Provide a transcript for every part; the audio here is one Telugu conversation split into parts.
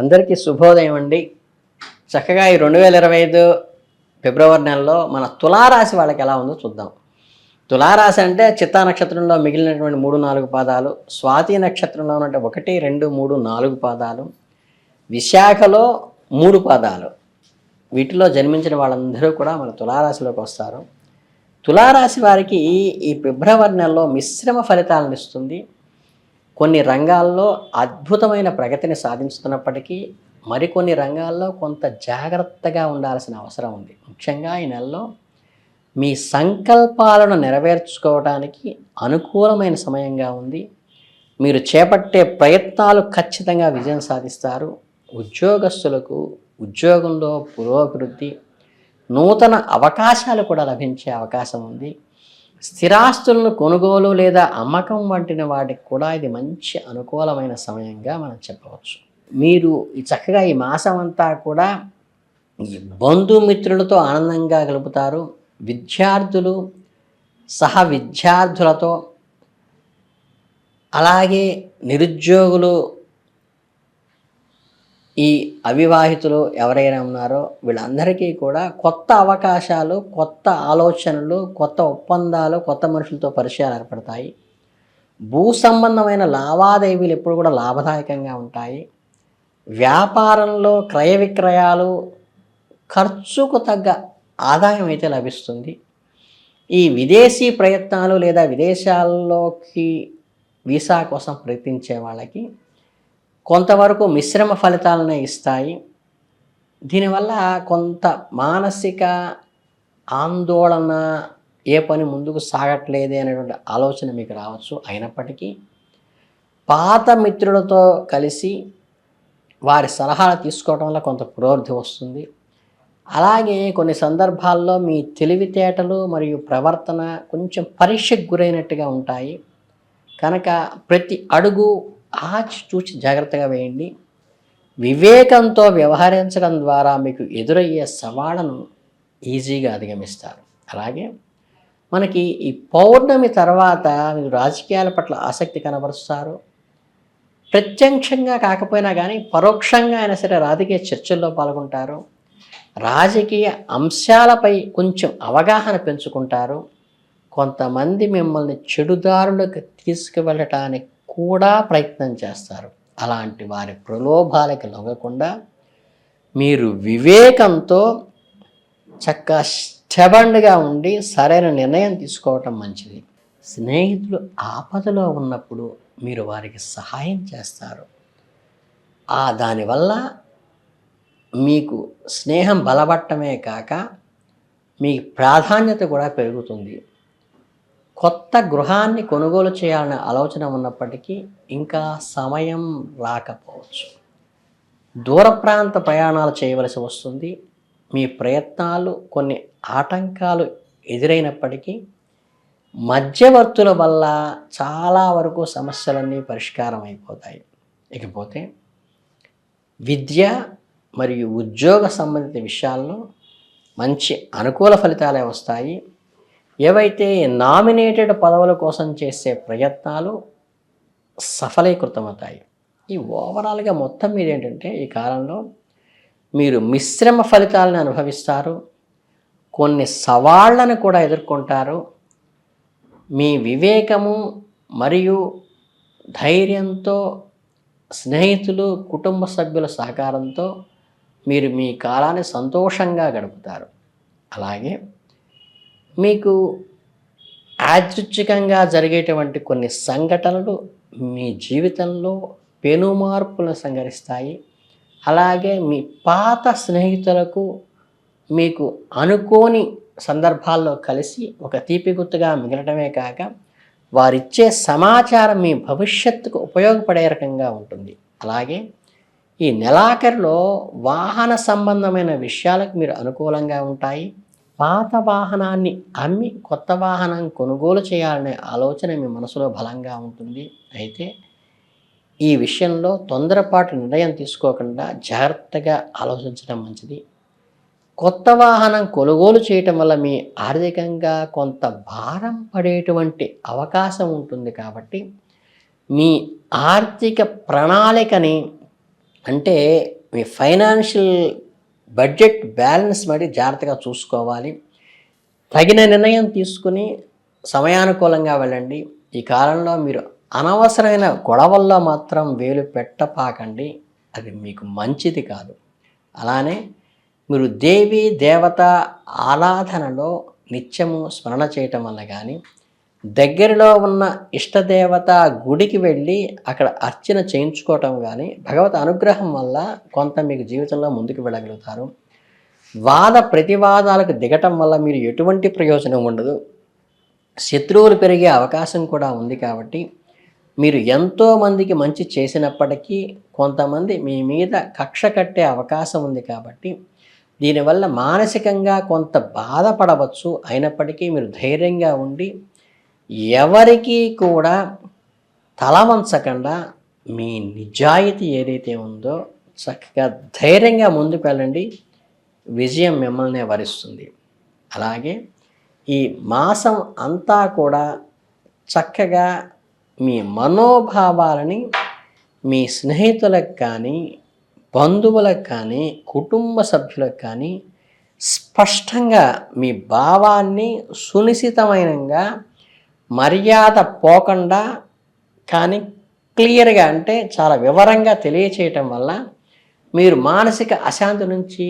అందరికీ శుభోదయం అండి. చక్కగా ఈ రెండు వేల ఇరవై ఐదు ఫిబ్రవరి నెలలో మన తులారాశి వాళ్ళకి ఎలా ఉందో చూద్దాం. తులారాశి అంటే చిత్తా నక్షత్రంలో మిగిలినటువంటి మూడు నాలుగు పాదాలు స్వాతి నక్షత్రంలో ఉన్నటువంటి ఒకటి రెండు మూడు నాలుగు పాదాలు విశాఖలో మూడు పాదాలు. వీటిలో జన్మించిన వాళ్ళందరూ కూడా మన తులారాశిలోకి వస్తారు. తులారాశి వారికి ఈ ఫిబ్రవరి నెలలో మిశ్రమ ఫలితాలను ఇస్తుంది. కొన్ని రంగాల్లో అద్భుతమైన ప్రగతిని సాధించుతున్నప్పటికీ మరికొన్ని రంగాల్లో కొంత జాగ్రత్తగా ఉండాల్సిన అవసరం ఉంది. ముఖ్యంగా ఈ నెలలో మీ సంకల్పాలను నెరవేర్చుకోవడానికి అనుకూలమైన సమయంగా ఉంది. మీరు చేపట్టే ప్రయత్నాలు ఖచ్చితంగా విజయం సాధిస్తారు. ఉద్యోగస్తులకు ఉద్యోగంలో పురోభివృద్ధి నూతన అవకాశాలు కూడా లభించే అవకాశం ఉంది. స్థిరాస్తులను కొనుగోలు లేదా అమ్మకం వంటిన వాటికి కూడా ఇది మంచి అనుకూలమైన సమయంగా మనం చెప్పవచ్చు. మీరు ఈ చక్కగా ఈ మాసం అంతా కూడా బంధుమిత్రులతో ఆనందంగా గలుపుతారు విద్యార్థులు సహ విద్యార్థులతో అలాగే నిరుద్యోగులు ఈ అవివాహితులు ఎవరైనా ఉన్నారో వీళ్ళందరికీ కూడా కొత్త అవకాశాలు కొత్త ఆలోచనలు కొత్త ఒప్పందాలు కొత్త మనుషులతో పరిచయాలు ఏర్పడతాయి. భూ సంబంధమైన లావాదేవీలు ఎప్పుడు కూడా లాభదాయకంగా ఉంటాయి. వ్యాపారంలో క్రయ విక్రయాలు ఖర్చుకు తగ్గ ఆదాయం అయితే లభిస్తుంది. ఈ విదేశీ ప్రయత్నాలు లేదా విదేశాల్లోకి వీసా కోసం ప్రయత్నించే వాళ్ళకి కొంతవరకు మిశ్రమ ఫలితాలను ఇస్తాయి. దీనివల్ల కొంత మానసిక ఆందోళన ఏ పని ముందుకు సాగట్లేదే అనేటువంటి ఆలోచన మీకు రావచ్చు అయినప్పటికీ పాత మిత్రులతో కలిసి వారి సలహాలు తీసుకోవడం వల్ల కొంత పురోభివృద్ధి వస్తుంది. అలాగే కొన్ని సందర్భాల్లో మీ తెలివితేటలు మరియు ప్రవర్తన కొంచెం పరీక్షకు గురైనట్టుగా ఉంటాయి. కనుక ప్రతి అడుగు ఆచి చూచి జాగ్రత్తగా వేయండి. వివేకంతో వ్యవహరించడం ద్వారా మీకు ఎదురయ్యే సవాళ్ళను ఈజీగా అధిగమిస్తారు. అలాగే మనకి ఈ పౌర్ణమి తర్వాత మీరు రాజకీయాల పట్ల ఆసక్తి కనబరుస్తారు. ప్రత్యక్షంగా కాకపోయినా కానీ పరోక్షంగా అయినా సరే రాజకీయ చర్చల్లో పాల్గొంటారు. రాజకీయ అంశాలపై కొంచెం అవగాహన పెంచుకుంటారు. కొంతమంది మిమ్మల్ని చెడుదారులకు తీసుకువెళ్ళటానికి కూడా ప్రయత్నం చేస్తారు. అలాంటి వారి ప్రలోభాలకి లొంగకుండా మీరు వివేకంతో చక్కగా స్టెబండ్గా ఉండి సరైన నిర్ణయం తీసుకోవటం మంచిది. స్నేహితులు ఆపదలో ఉన్నప్పుడు మీరు వారికి సహాయం చేస్తారు. ఆ దానివల్ల మీకు స్నేహం బలపడటమే కాక మీ ప్రాధాన్యత కూడా పెరుగుతుంది. కొత్త గృహాన్ని కొనుగోలు చేయాలనే ఆలోచన ఉన్నప్పటికీ ఇంకా సమయం రాకపోవచ్చు. దూర ప్రాంత ప్రయాణాలు చేయవలసి వస్తుంది. మీ ప్రయత్నాలు కొన్ని ఆటంకాలు ఎదురైనప్పటికీ మధ్యవర్తుల వల్ల చాలా వరకు సమస్యలన్నీ పరిష్కారం అయిపోతాయి. ఇకపోతే విద్య మరియు ఉద్యోగ సంబంధిత విషయాల్లో మంచి అనుకూల ఫలితాలే వస్తాయి. ఏవైతే నామినేటెడ్ పదవుల కోసం చేసే ప్రయత్నాలు సఫలీకృతమవుతాయి. ఈ ఓవరాల్గా మొత్తం మీద ఏంటంటే ఈ కాలంలో మీరు మిశ్రమ ఫలితాలను అనుభవిస్తారు. కొన్ని సవాళ్ళను కూడా ఎదుర్కొంటారు. మీ వివేకము మరియు ధైర్యంతో స్నేహితులు కుటుంబ సభ్యుల సహకారంతో మీరు మీ కాలాన్ని సంతోషంగా గడుపుతారు. అలాగే మీకు యాదృచ్ఛికంగా జరిగేటువంటి కొన్ని సంఘటనలు మీ జీవితంలో పెను మార్పులను సంఘటిస్తాయి అలాగే మీ పాత స్నేహితులకు మీకు అనుకోని సందర్భాల్లో కలిసి ఒక తీపి గుర్తుగా మిగలటమే కాక వారిచ్చే సమాచారం మీ భవిష్యత్తుకు ఉపయోగపడే రకంగా ఉంటుంది. అలాగే ఈ నెలాఖరులో వాహన సంబంధమైన విషయాలకు మీరు అనుకూలంగా ఉంటాయి. పాత వాహనాన్ని అమ్మి కొత్త వాహనం కొనుగోలు చేయాలనే ఆలోచన మీ మనసులో బలంగా ఉంటుంది. అయితే ఈ విషయంలో తొందరపాటు నిర్ణయం తీసుకోకుండా జాగ్రత్తగా ఆలోచించడం మంచిది. కొత్త వాహనం కొనుగోలు చేయటం వల్ల మీ ఆర్థికంగా కొంత భారం పడేటువంటి అవకాశం ఉంటుంది కాబట్టి మీ ఆర్థిక ప్రణాళికని అంటే మీ ఫైనాన్షియల్ బడ్జెట్ బ్యాలెన్స్ మరి జాగ్రత్తగా చూసుకోవాలి. తగిన నిర్ణయం తీసుకుని సమయానుకూలంగా వెళ్ళండి. ఈ కాలంలో మీరు అనవసరమైన గొడవల్లో మాత్రం వేలు పెట్టపాకండి. అది మీకు మంచిది కాదు. అలానే మీరు దేవి దేవత ఆరాధనలో నిత్యము స్మరణ చేయటం వల్ల కానీ దగ్గరలో ఉన్న ఇష్టదేవత గుడికి వెళ్ళి అక్కడ అర్చన చేయించుకోవటం కానీ భగవత్ అనుగ్రహం వల్ల కొంత మీకు జీవితంలో ముందుకు వెళ్ళగలుగుతారు. వాద ప్రతివాదాలకు దిగటం వల్ల మీరు ఎటువంటి ప్రయోజనం ఉండదు. శత్రువులు పెరిగే అవకాశం కూడా ఉంది కాబట్టి మీరు ఎంతోమందికి మంచి చేసినప్పటికీ కొంతమంది మీ మీద కక్ష కట్టే అవకాశం ఉంది కాబట్టి దీనివల్ల మానసికంగా కొంత బాధపడవచ్చు. అయినప్పటికీ మీరు ధైర్యంగా ఉండి ఎవరికీ కూడా తల వంచకుండా మీ నిజాయితీ ఏదైతే ఉందో చక్కగా ధైర్యంగా ముందుకు వెళ్ళండి. విజయం మిమ్మల్ని వరిస్తుంది. అలాగే ఈ మాసం అంతా కూడా చక్కగా మీ మనోభావాలని మీ స్నేహితులకు కానీ బంధువులకు కానీ కుటుంబ సభ్యులకు కానీ స్పష్టంగా మీ భావాన్ని సునిశ్చితమైనగా మర్యాద పోకుండా కానీ క్లియర్గా అంటే చాలా వివరంగా తెలియచేయటం వల్ల మీరు మానసిక అశాంతి నుంచి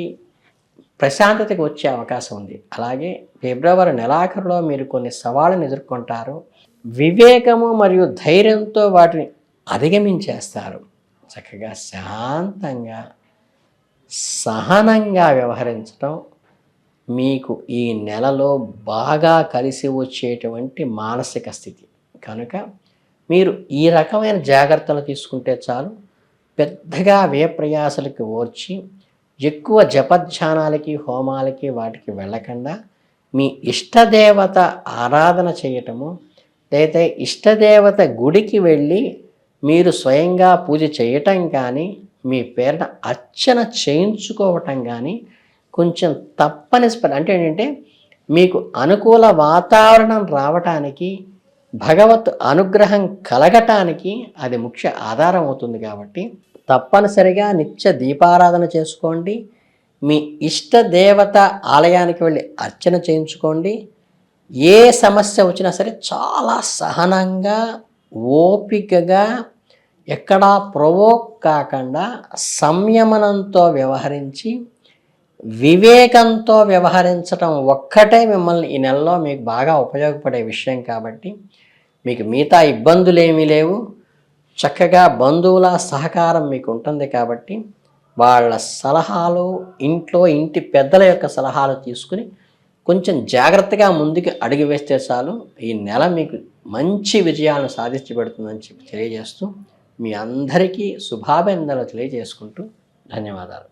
ప్రశాంతతకు వచ్చే అవకాశం ఉంది. అలాగే ఫిబ్రవరి నెలాఖరులో మీరు కొన్ని సవాళ్ళను ఎదుర్కొంటారు. వివేకము మరియు ధైర్యంతో వాటిని అధిగమించేస్తారు. చక్కగా శాంతంగా సహనంగా వ్యవహరించడం మీకు ఈ నెలలో బాగా కలిసి వచ్చేటువంటి మానసిక స్థితి. కనుక మీరు ఈ రకమైన జాగ్రత్తలు తీసుకుంటే చాలు. పెద్దగా వ్యయప్రయాసలకి ఓర్చి ఎక్కువ జపధ్యానాలకి హోమాలకి వాటికి వెళ్ళకుండా మీ ఇష్టదేవత ఆరాధన చేయటము లేదా ఇష్టదేవత గుడికి వెళ్ళి మీరు స్వయంగా పూజ చేయటం కానీ మీ పేరున అర్చన చేయించుకోవటం కానీ కొంచెం తప్పనిసరి అంటే ఏంటంటే మీకు అనుకూల వాతావరణం రావటానికి భగవత్ అనుగ్రహం కలగటానికి అది ముఖ్య ఆధారం అవుతుంది కాబట్టి తప్పనిసరిగా నిత్య దీపారాధన చేసుకోండి. మీ ఇష్ట దేవత ఆలయానికి వెళ్ళి అర్చన చేయించుకోండి. ఏ సమస్య వచ్చినా సరే చాలా సహనంగా ఓపికగా ఎక్కడా ప్రొవోక్ కాకుండా సంయమనంతో వ్యవహరించి వివేకంతో వ్యవహరించడం ఒక్కటే మిమ్మల్ని ఈ నెలలో మీకు బాగా ఉపయోగపడే విషయం కాబట్టి మీకు మిగతా ఇబ్బందులు ఏమీ లేవు. చక్కగా బంధువుల సహకారం మీకు ఉంటుంది కాబట్టి వాళ్ళ సలహాలు ఇంట్లో ఇంటి పెద్దల యొక్క సలహాలు తీసుకుని కొంచెం జాగ్రత్తగా ముందుకు అడుగు వేస్తే చాలు. ఈ నెల మీకు మంచి విజయాలను సాధించి పెడుతుందని చెప్పి తెలియజేస్తూ మీ అందరికీ శుభాభినందనలు తెలియజేసుకుంటూ ధన్యవాదాలు.